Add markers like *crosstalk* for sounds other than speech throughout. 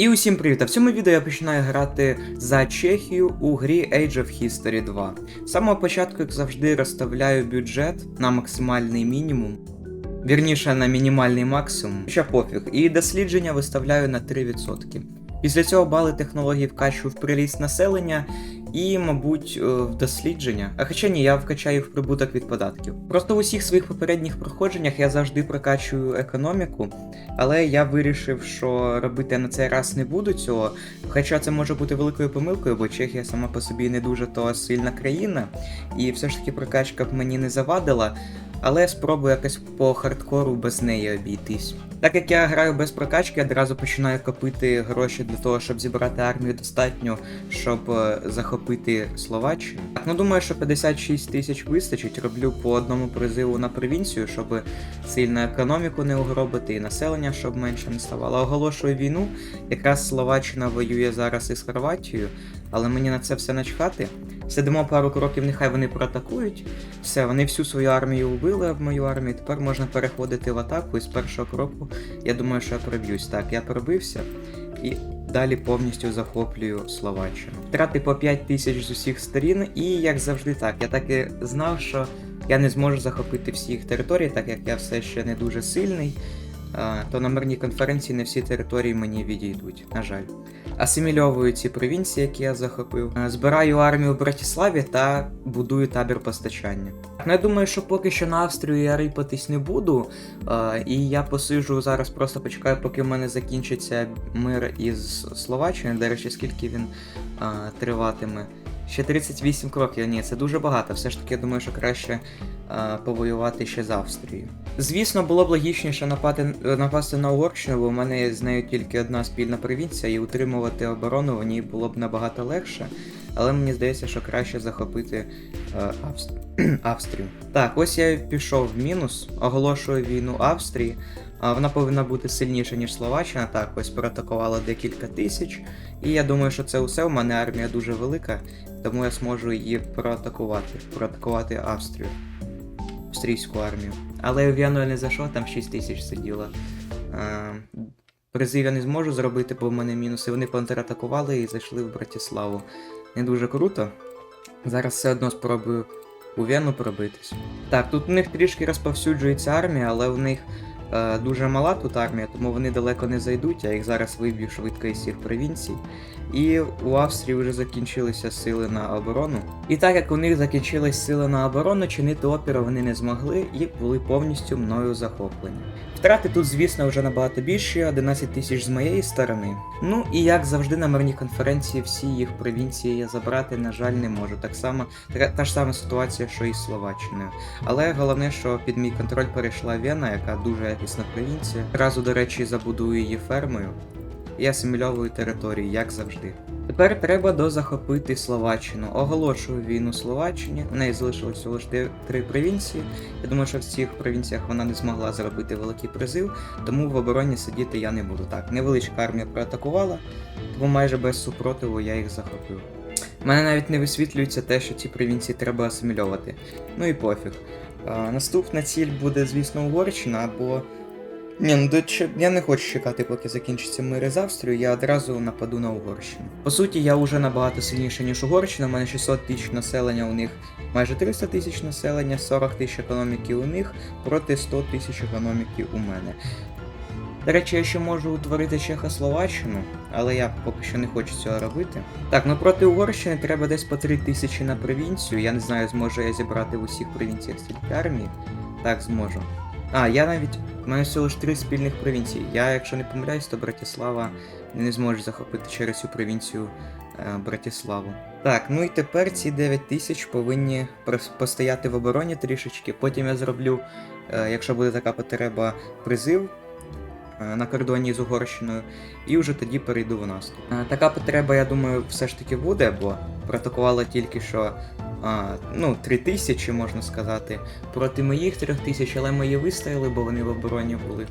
І усім привіт! А в цьому відео я починаю грати за Чехію у грі Age of History 2. З самого початку, як завжди, розставляю бюджет на максимальний мінімум. Вірніше на мінімальний максимум, ще пофіг, і дослідження виставляю на 3%. Після цього бали технологій вкачу в приріст населення і, мабуть, е, в дослідження. А хоча ні, я вкачаю в прибуток від податків. Просто в усіх своїх попередніх проходженнях я завжди прокачую економіку, але я вирішив, що робити на цей раз не буду цього. Хоча це може бути великою помилкою, бо Чехія сама по собі не дуже то сильна країна, і все ж таки прокачка б мені не завадила. Але спробую якось по хардкору без неї обійтись. Так як я граю без прокачки, я одразу починаю копити гроші для того, щоб зібрати армію достатньо, щоб е, захопити Словаччину. Так, ну думаю, що 56 тисяч вистачить. Роблю по одному призиву на провінцію, щоб сильно економіку не угробити і населення, щоб менше не ставало. Оголошую війну. Якраз Словаччина воює зараз із Хорватією, але мені на це все начхати. Сидимо пару кроків, нехай вони проатакують. Все, вони всю свою армію вбили в мою армію. Тепер можна переходити в атаку. І з першого кроку я думаю, що я проб'юсь. Так, я пробився і далі повністю захоплюю Словаччину. Втрати по 5 тисяч з усіх сторін, і як завжди, так, я так і знав, що я не зможу захопити всі їх території, так як я все ще не дуже сильний. То на мирній конференції не всі території мені відійдуть, на жаль. Асимільовую ці провінції, які я захопив. Збираю армію в Братіславі та будую табір постачання. Ну, я думаю, що поки що на Австрію я рипатись не буду. І я посиджу зараз, просто почекаю, поки в мене закінчиться мир із Словаччиною. До речі, скільки він триватиме. Ще 38 кроків, ні, це дуже багато. Все ж таки, я думаю, що краще а, повоювати ще з Австрією. Звісно, було б логічніше напати, напасти на Угорщину, бо в мене з нею тільки одна спільна провінція, і утримувати оборону в ній було б набагато легше. Але мені здається, що краще захопити е, Авст... *clears throat* Австрію. Так, ось я пішов в мінус, оголошую війну Австрії. Вона повинна бути сильніша, ніж Словаччина. Так, ось проатакувала декілька тисяч. І я думаю, що це усе. У мене армія дуже велика, тому я зможу її проатакувати, проатакувати Австрію, австрійську армію. Але в Віану я не зайшов, там 6 тисяч сиділо. Призив я не зможу зробити, бо в мене мінуси. Вони контратакували і зайшли в Братіславу. Не дуже круто. Зараз все одно спробую у Вену пробитись. Так, тут у них трішки розповсюджується армія, але в них дуже мала тут армія, тому вони далеко не зайдуть, я їх зараз виб'ю швидко із всіх провінцій. І у Австрії вже закінчилися сили на оборону. І так як у них закінчились сили на оборону, чинити опір вони не змогли і були повністю мною захоплені. Втрати тут, звісно, вже набагато більші, 11 тисяч з моєї сторони. Ну і як завжди на мирній конференції всі їх провінції я забрати, на жаль, не можу. Так само та ж сама ситуація, що і з Словаччиною. Але головне, що під мій контроль перейшла Вена, яка дуже якісна провінція. Разу, до речі, забудую її фермою і асимільовую території, як завжди. Тепер треба дозахопити Словаччину. Оголошую війну Словаччині. У неї залишилося лише три провінції. Я думаю, що в цих провінціях вона не змогла зробити великий призив, тому в обороні сидіти я не буду. Так, невеличка армія проатакувала, тому майже без супротиву я їх захопив. У мене навіть не висвітлюється те, що ці провінції треба асимільовати. Ну і пофіг. А, наступна ціль буде, звісно, Угорщина або. Ні, ну до я не хочу чекати, поки закінчиться мир з Австрією, я одразу нападу на Угорщину. По суті, я вже набагато сильніше, ніж Угорщина. У мене 600 тисяч населення, у них майже 300 тисяч населення, 40 тисяч економіки у них проти 100 тисяч економіки у мене. До речі, я ще можу утворити Чехословаччину, але я поки що не хочу цього робити. Так, ну проти Угорщини треба десь по 3 тисячі на провінцію. Я не знаю, зможу я зібрати в усіх провінціях стільки армії. Так, зможу. А, я навіть. Мене всього ж три спільних провінції. Я, якщо не помиляюсь, то Братіслава не зможе захопити через цю провінцію е, Братіславу. Так, ну і тепер ці 9 тисяч повинні постояти в обороні трішечки. Потім я зроблю, е, якщо буде така потреба, призив на кордоні з Угорщиною, і вже тоді перейду в наступ. Е, Така потреба, я думаю, все ж таки буде, бо протокувала тільки що а, ну, 3 тисячі, можна сказати, проти моїх 3 тисяч, але мої вистояли, бо вони в обороні були.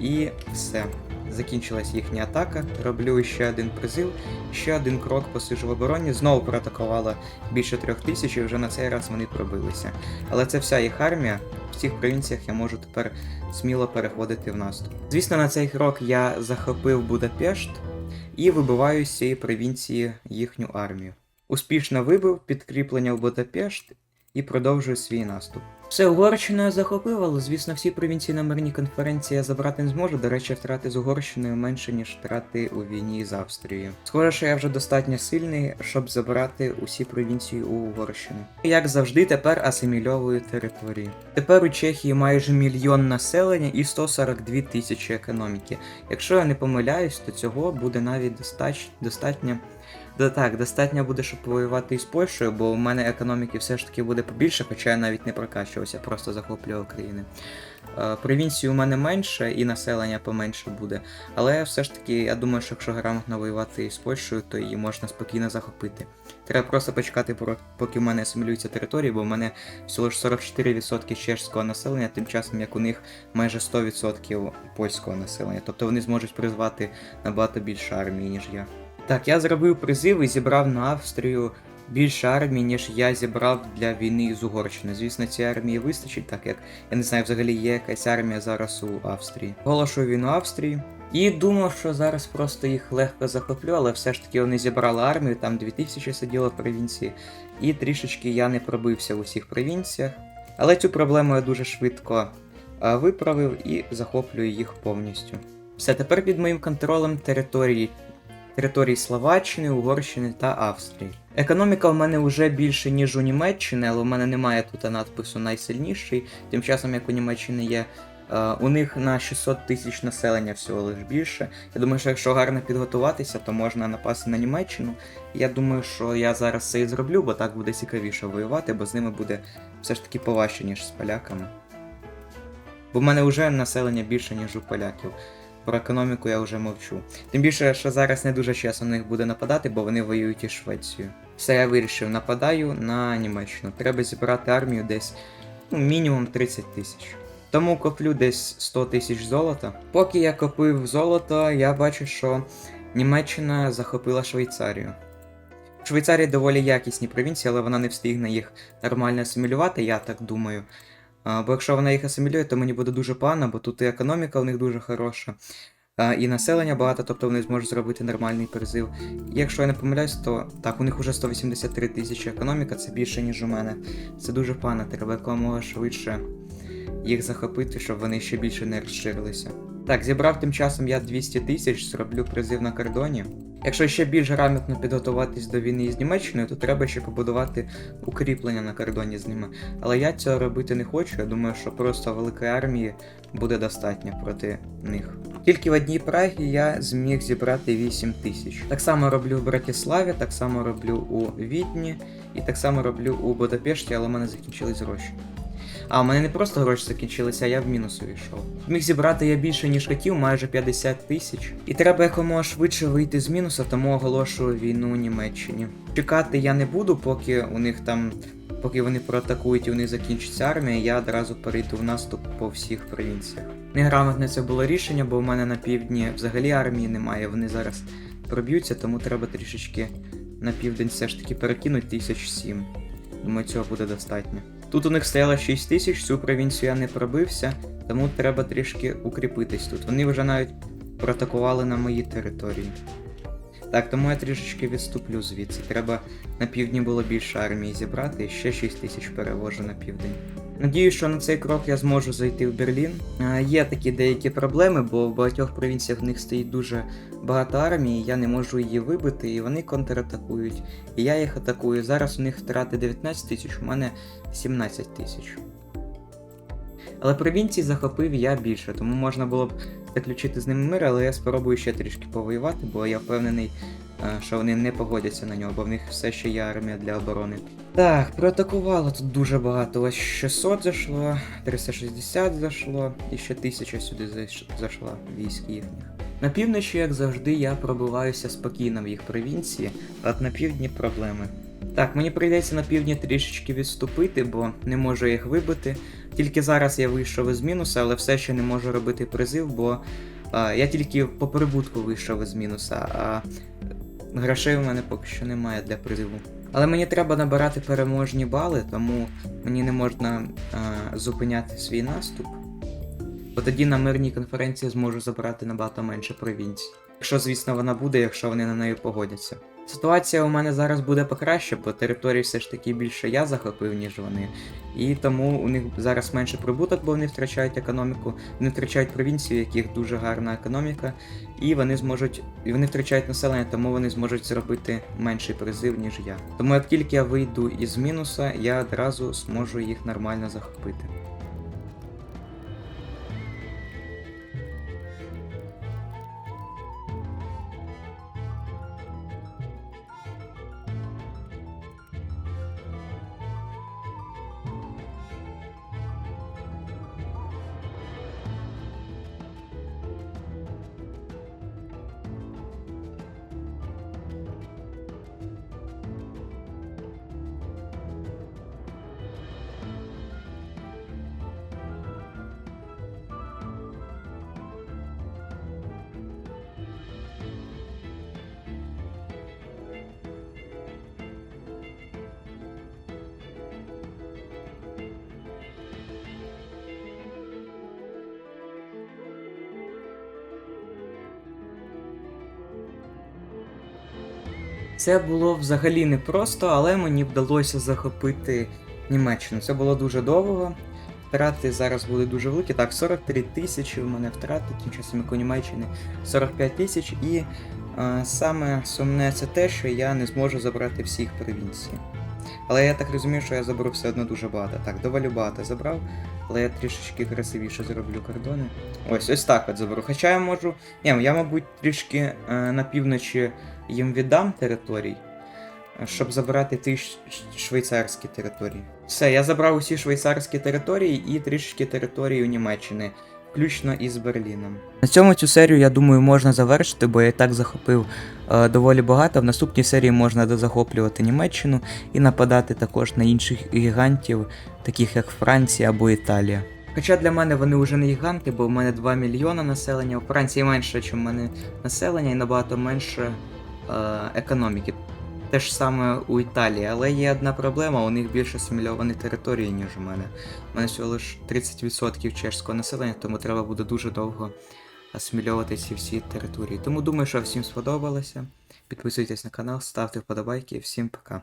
І все. Закінчилась їхня атака. Роблю ще один призив, ще один крок посижу в обороні. Знову проатакувала більше трьох тисяч, і вже на цей раз вони пробилися. Але це вся їх армія. В цих провінціях я можу тепер сміло переходити в наступ. Звісно, на цей крок я захопив Будапешт. і вибиваю з цієї провінції їхню армію. Успішно вибив підкріплення в Будапешт і продовжую свій наступ. Все Угорщину я захопив, але звісно всі провінції на мирній конференції забрати не зможу. До речі, втрати з Угорщиною менше, ніж втрати у війні з Австрією. Схоже, що я вже достатньо сильний, щоб забрати усі провінції у Угорщину. Як завжди, тепер асимільовую території. Тепер у Чехії майже мільйон населення і 142 тисячі економіки. Якщо я не помиляюсь, то цього буде навіть достатньо. Да так, достатньо буде, щоб воювати із Польщею, бо у мене економіки все ж таки буде побільше, хоча я навіть не прокачувався, просто захоплював країни. Е, Провінцій у мене менше і населення поменше буде. Але все ж таки, я думаю, що якщо грамотно воювати із Польщею, то її можна спокійно захопити. Треба просто почекати, поки в мене асимілюються території, бо в мене всього лиш 44% чешського населення, тим часом як у них майже 100% польського населення. Тобто вони зможуть призвати набагато більше армії, ніж я. Так, я зробив призив і зібрав на Австрію більше армії, ніж я зібрав для війни з Угорщиною. Звісно, цієї армії вистачить, так як я не знаю, взагалі є якась армія зараз у Австрії. Оголошую війну Австрії. І думав, що зараз просто їх легко захоплю, але все ж таки вони зібрали армію, там 2000 сиділо в провінції, і трішечки я не пробився в усіх провінціях. Але цю проблему я дуже швидко виправив і захоплюю їх повністю. Все, тепер під моїм контролем території територій Словаччини, Угорщини та Австрії. Економіка в мене вже більше, ніж у Німеччини, але в мене немає тут надпису найсильніший. Тим часом, як у Німеччини є. е, у них на 600 тисяч населення всього лиш більше. Я думаю, що якщо гарно підготуватися, то можна напасти на Німеччину. Я думаю, що я зараз це і зроблю, бо так буде цікавіше воювати, бо з ними буде все ж таки поважче, ніж з поляками. Бо в мене вже населення більше, ніж у поляків. Про економіку я вже мовчу. Тим більше, що зараз не дуже чесно на них буде нападати, бо вони воюють із Швецією. Все, я вирішив, нападаю на Німеччину. Треба зібрати армію десь ну, мінімум 30 тисяч. Тому коплю десь 100 тисяч золота. Поки я копив золото, я бачу, що Німеччина захопила Швейцарію. В Швейцарії доволі якісні провінції, але вона не встигне їх нормально асимілювати, я так думаю. Бо якщо вона їх асимілює, то мені буде дуже погано, бо тут і економіка у них дуже хороша, і населення багато, тобто вони зможуть зробити нормальний призив. Якщо я не помиляюсь, то так, у них вже 183 тисячі економіка, це більше, ніж у мене. Це дуже погано, треба якомога швидше їх захопити, щоб вони ще більше не розширилися. Так, зібрав тим часом я 200 тисяч, зроблю призив на кордоні. Якщо ще більш грамотно підготуватись до війни з Німеччиною, то треба ще побудувати укріплення на кордоні з ними. Але я цього робити не хочу. Я думаю, що просто великої армії буде достатньо проти них. Тільки в одній Прагі я зміг зібрати 8 тисяч. Так само роблю в Братиславі, так само роблю у Відні і так само роблю у Будапешті, але в мене закінчились гроші. А, у мене не просто гроші закінчилися, а я в мінус увійшов. Міг зібрати я більше, ніж хотів, майже 50 тисяч. І треба якомога швидше вийти з мінуса, тому оголошую війну Німеччині. Чекати я не буду, поки у них там. Поки вони проатакують і у них закінчиться армія, я одразу перейду в наступ по всіх провінціях. Неграмотне це було рішення, бо у мене на півдні взагалі армії немає, вони зараз проб'ються, тому треба трішечки на південь все ж таки перекинуть тисяч сім. Думаю, цього буде достатньо. Тут у них стояло 6 тисяч, цю провінцію я не пробився, тому треба трішки укріпитись тут. Вони вже навіть проатакували на моїй території. Так, тому я трішечки відступлю звідси. Треба на півдні було більше армії зібрати, і ще 6 тисяч перевожу на південь. Надію, що на цей крок я зможу зайти в Берлін. Е, Є такі деякі проблеми, бо в багатьох провінціях в них стоїть дуже багато армії, я не можу її вибити, і вони контратакують. І я їх атакую. Зараз у них втрати 19 тисяч, у мене 17 тисяч. Але провінції захопив я більше, тому можна було б заключити з ними мир, але я спробую ще трішки повоювати, бо я впевнений, е, що вони не погодяться на нього, бо в них все ще є армія для оборони. Так, проатакувало тут дуже багато. Ось 600 зайшло, 360 зайшло, і ще 1000 сюди зайш- зайшла військ їхніх. На півночі, як завжди, я пробиваюся спокійно в їх провінції, а на півдні проблеми. Так, мені прийдеться на півдні трішечки відступити, бо не можу їх вибити. Тільки зараз я вийшов із мінуса, але все ще не можу робити призив, бо а, я тільки по прибутку вийшов із мінуса, а грошей у мене поки що немає для призиву. Але мені треба набирати переможні бали, тому мені не можна а, зупиняти свій наступ. Бо тоді на мирній конференції зможу забрати набагато менше провінцій. Якщо, звісно, вона буде, якщо вони на неї погодяться. Ситуація у мене зараз буде покраще, бо території все ж таки більше я захопив, ніж вони. І тому у них зараз менше прибуток, бо вони втрачають економіку, вони втрачають провінцію, в яких дуже гарна економіка, і вони зможуть. І вони втрачають населення, тому вони зможуть зробити менший призив, ніж я. Тому як тільки я вийду із мінуса, я одразу зможу їх нормально захопити. Це було взагалі непросто, але мені вдалося захопити Німеччину. Це було дуже довго. Втрати зараз були дуже великі. Так, 43 тисячі у мене втрати, тим часом як у Німеччини 45 тисяч. І е, саме сумне це те, що я не зможу забрати всіх провінцій. Але я так розумію, що я заберу все одно дуже багато. Так, доволі багато забрав, але я трішечки красивіше зроблю кордони. Ось, ось так от заберу. Хоча я можу. Ні, я, мабуть, трішки е, на півночі їм віддам територій, щоб забрати ті швейцарські території. Все, я забрав усі швейцарські території і трішки території у Німеччини, включно із Берліном. На цьому цю серію, я думаю, можна завершити, бо я і так захопив доволі багато. В наступній серії можна дозахоплювати Німеччину і нападати також на інших гігантів, таких як Франція або Італія. Хоча для мене вони вже не гіганти, бо в мене 2 мільйона населення, у Франції менше, ніж в мене населення, і набагато менше е, економіки. Те ж саме у Італії, але є одна проблема, у них більше асимільовані території, ніж у мене. У мене всього лише 30% чешського населення, тому треба буде дуже довго асимільовувати ці всі території. Тому думаю, що всім сподобалося. Підписуйтесь на канал, ставте вподобайки, всім пока.